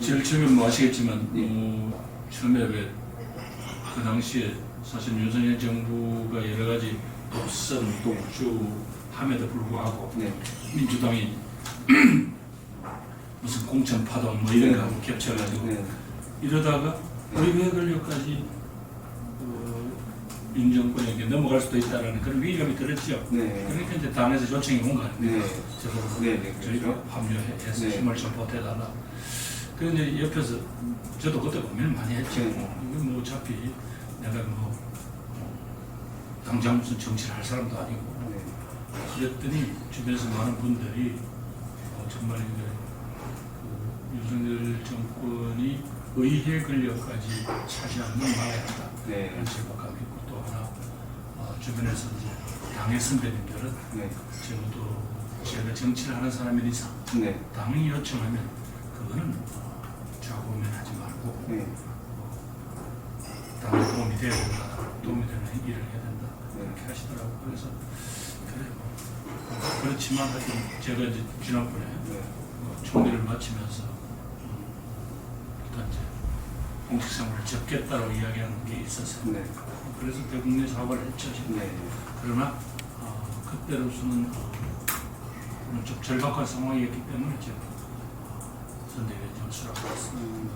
제일 처음에 뭐 아시겠지만 예. 어, 처음에 왜 그 당시에 사실 윤석열 정부가 여러 가지 독선 독주함에도 불구하고 네. 민주당이 무슨 공천 파동 뭐 이런 거 하고 겹쳐가지고 네. 이러다가 의회 권력까지 어, 윤 정권에게 넘어갈 수도 있다라는 그런 위기감이 들었죠. 네. 그러니까 이제 당에서 요청이 온 거 아닙니까? 네. 저도 네, 네, 저희가 그렇죠. 합류해서 네. 힘을 좀 보태달라. 그런데 옆에서 저도 그때 고민을 많이 했죠. 네. 이거 뭐 어차피 내가 뭐 어, 당장 무슨 정치를 할 사람도 아니고 네. 그랬더니 주변에서 많은 분들이 어, 정말 이제 그 윤석열 정권이 의회 권력까지 차지하는 건 막아야 한다. 네. 그런 생각하고 있고 또 하나 어, 주변에서 이제 당의 선배님들은 네. 적어도 제가 정치를 하는 사람인 이상 네. 당이 요청하면 그거는 어, 좌고우면하지 말고 네. 당에 도움이 돼야 된다. 도움이 되는 일을 해야 된다. 네. 그렇게 하시더라고요. 그래서 그래요. 어, 그렇지만 하여튼 제가 이제 지난번에 네. 어, 총리를 마치면서 음, 일단 이제 공직 생활을 접겠다고 이야기한 게 있었어요. 네. 그래서 대국민 사과를 했죠. 지금. 네. 그러나 어, 그때로서는 어, 좀 절박한 상황이었기 때문에 제가 어, 선대위원장을 수락했습니다. 음.